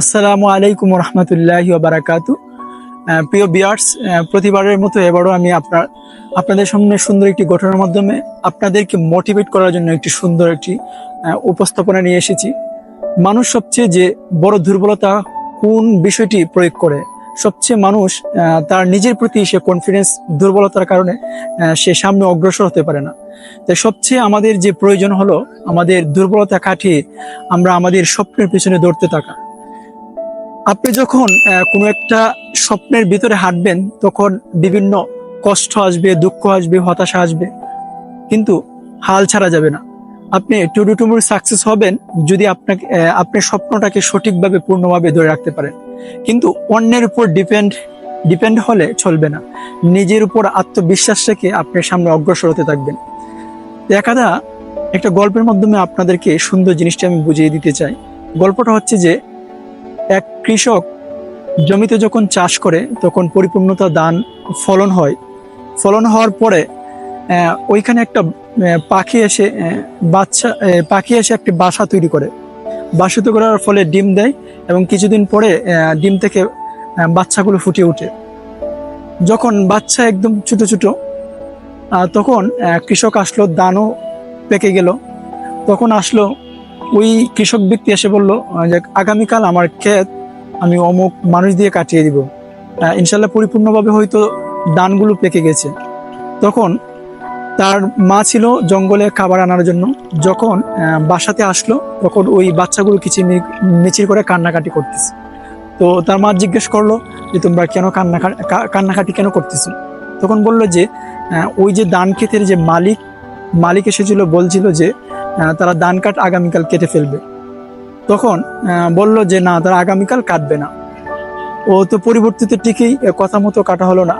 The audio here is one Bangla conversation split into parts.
আসসালামু আলাইকুম রহমতুল্লাহি বারাকাতু প্রিয় বিয়ার্স প্রতিবারের মতো এবারও আমি আপনার, আপনাদের সামনে সুন্দর একটি ঘটনার মাধ্যমে আপনাদেরকে মোটিভেট করার জন্য একটি সুন্দর একটি উপস্থাপনা নিয়ে এসেছি। মানুষ সবচেয়ে যে বড় দুর্বলতা কোন বিষয়টি প্রয়োগ করে, সবচেয়ে মানুষ তার নিজের প্রতি সে কনফিডেন্স দুর্বলতার কারণে সে সামনে অগ্রসর হতে পারে না। তাই সবচেয়ে আমাদের যে প্রয়োজন হলো আমাদের দুর্বলতা কাটিয়ে আমরা আমাদের স্বপ্নের পিছনে দৌড়তে থাকা। আপনি যখন কোনো একটা স্বপ্নের ভিতরে হাঁটবেন তখন বিভিন্ন কষ্ট আসবে দুঃখ আসবে হতাশা আসবে। কিন্তু হাল ছাড়া যাবে না। আপনি টুডু টুমুর সাকসেস হবেন যদি আপনাকে আহ, আপনার স্বপ্নটাকে সঠিকভাবে পূর্ণভাবে ধরে রাখতে পারেন। কিন্তু অন্যের উপর ডিপেন্ড ডিপেন্ড হলে চলবে না। নিজের উপর আত্মবিশ্বাস রেখে আপনার সামনে অগ্রসর হতে থাকবেন। একাদা একটা গল্পের মাধ্যমে আপনাদেরকে সুন্দর জিনিসটা আমি বুঝিয়ে দিতে চাই। গল্পটা হচ্ছে যে এক কৃষক জমিতে যখন চাষ করে, তখন পরিপূর্ণতা দান, ফলন হয়। ফলন হওয়ার পরে ওইখানে একটা পাখি এসে বাচ্চা পাখি এসে একটি বাসা তৈরি করে। বাসা তৈরি করার ফলে ডিম দেয় এবং কিছুদিন পরে ডিম থেকে বাচ্চাগুলো ফুটে ওঠে। যখন বাচ্চা একদম ছোট ছোট তখন কৃষক আসলো, দানও পেকে গেল। তখন আসলো ওই কৃষক ব্যক্তি এসে বলল যে আগামীকাল আমার ক্ষেত আমি অমুক মানুষ দিয়ে কাটিয়ে দিব। ইনশাল্লাহ পরিপূর্ণভাবে হয়তো দানগুলো পেকে গেছে। তখন তার মা ছিল জঙ্গলে খাবার আনার জন্য। যখন বাসাতে আসলো, তখন ওই বাচ্চাগুলো কিছু মিচির করে কান্নাকাটি করতেছে। তো তার মা জিজ্ঞেস করল যে, তোমরা কেন কান্না কান্নাকাটি কেন করতেছো? তখন বলল যে ওই যে দান ক্ষেতের যে মালিক মালিক এসেছিল, বলছিল যে তারা ধান কাট আগামীকাল কেটে ফেলবে। তখন বলল যে, না, তারা আগামীকাল কাটবে না। ও তো পরিবর্তিত ঠিকই কথা মতো কাটা হলো না।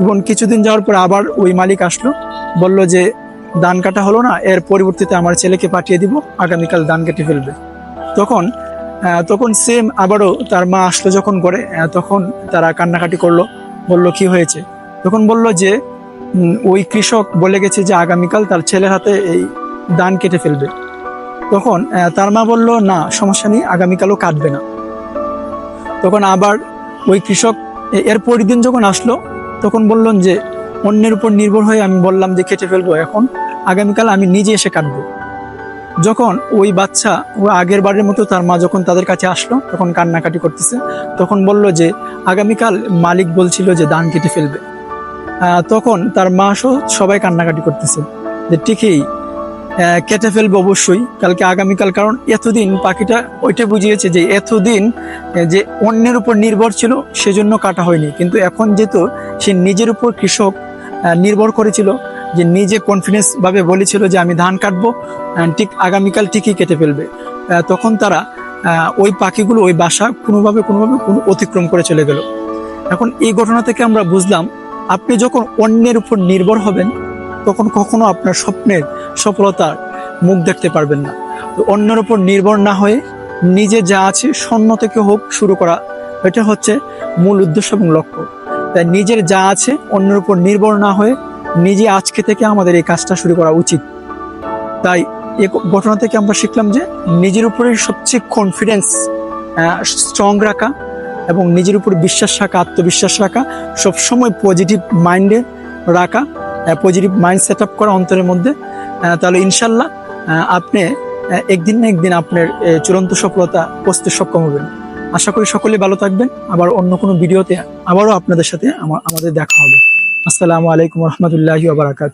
এবং কিছুদিন যাওয়ার পর আবার ওই মালিক আসলো। বলল যে, ধান কাটা হলো না, এর পরিবর্তিতে আমার ছেলেকে পাঠিয়ে দিব, আগামীকাল ধান কেটে ফেলবে। তখন তখন সেম আবারও তার মা আসলো যখন করে তখন তারা কান্নাকাটি করল। বলল, কি হয়েছে? তখন বলল যে ওই কৃষক বলে গেছে যে, আগামীকাল তার ছেলের হাতে এই ধান কেটে ফেলবে। তখন তার মা বলল, না, সমস্যা নেই, আগামীকালও কাটবে না। তখন আবার ওই কৃষক এর পরের দিন যখন আসলো, তখন বললেন যে, অন্যের উপর নির্ভর হয়ে আমি বললাম যে কেটে ফেলব এখন, আগামীকাল আমি নিজে এসে কাটবো। যখন ওই বাচ্চা, ও আগের বারের মতো তার মা যখন তাদের কাছে আসলো, তখন কান্নাকাটি করতেছে, তখন বলল যে, আগামীকাল মালিক বলছিল যে ধান কেটে ফেলবে। তখন তার মা সহ সবাই কান্নাকাটি করতেছে, যে ঠিকই কেটে ফেলবে অবশ্যই। কালকে আগামীকাল, কারণ এতদিন পাখিটা ওইটা বুঝিয়েছে যে এতদিন যে অন্যের উপর নির্ভর ছিল, সেজন্য কাটা হয়নি। কিন্তু এখন যেহেতু সে নিজের উপর কৃষক নির্ভর করেছিল, যে নিজে কনফিডেন্স ভাবে বলেছিল যে আমি ধান কাটবো ঠিক আগামীকাল ঠিকই কেটে ফেলবে। তখন তারা ওই পাখিগুলো ওই বাসা কোনোভাবে কোনোভাবে কোনো অতিক্রম করে চলে গেল। এখন এই ঘটনা থেকে আমরা বুঝলাম, আপনি যখন অন্যের উপর নির্ভর হবেন তখন কখনো আপনার স্বপ্নের সফলতার মুখ দেখতে পারবেন না। অন্যের উপর নির্ভর না হয়ে নিজে যা আছে শূন্য থেকে হোক শুরু করা, এটা হচ্ছে মূল উদ্দেশ্য এবং লক্ষ্য। তাই নিজের যা আছে অন্যের উপর নির্ভর না হয়ে নিজে আজকে থেকে আমাদের এই কাজটা শুরু করা উচিত। তাই এই ঘটনা থেকে আমরা শিখলাম যে নিজের উপরে সবচেয়ে কনফিডেন্স স্ট্রং রাখা এবং নিজের উপর বিশ্বাস রাখা, আত্মবিশ্বাস রাখা, সবসময় পজিটিভ মাইন্ডে রাখা পজিটিভ মাইন্ড সেট আপ করা অন্তরের মধ্যে। তাহলে ইনশাল্লাহ আপনি একদিন না একদিন আপনার চূড়ান্ত সফলতা পৌঁছতে সক্ষম হবেন। আশা করি সকলে ভালো থাকবেন। আবার অন্য কোনো ভিডিওতে আবারও আপনাদের সাথে আমাদের দেখা হবে। আসসালামু আলাইকুম রহমতুল্লাহি বারাকাত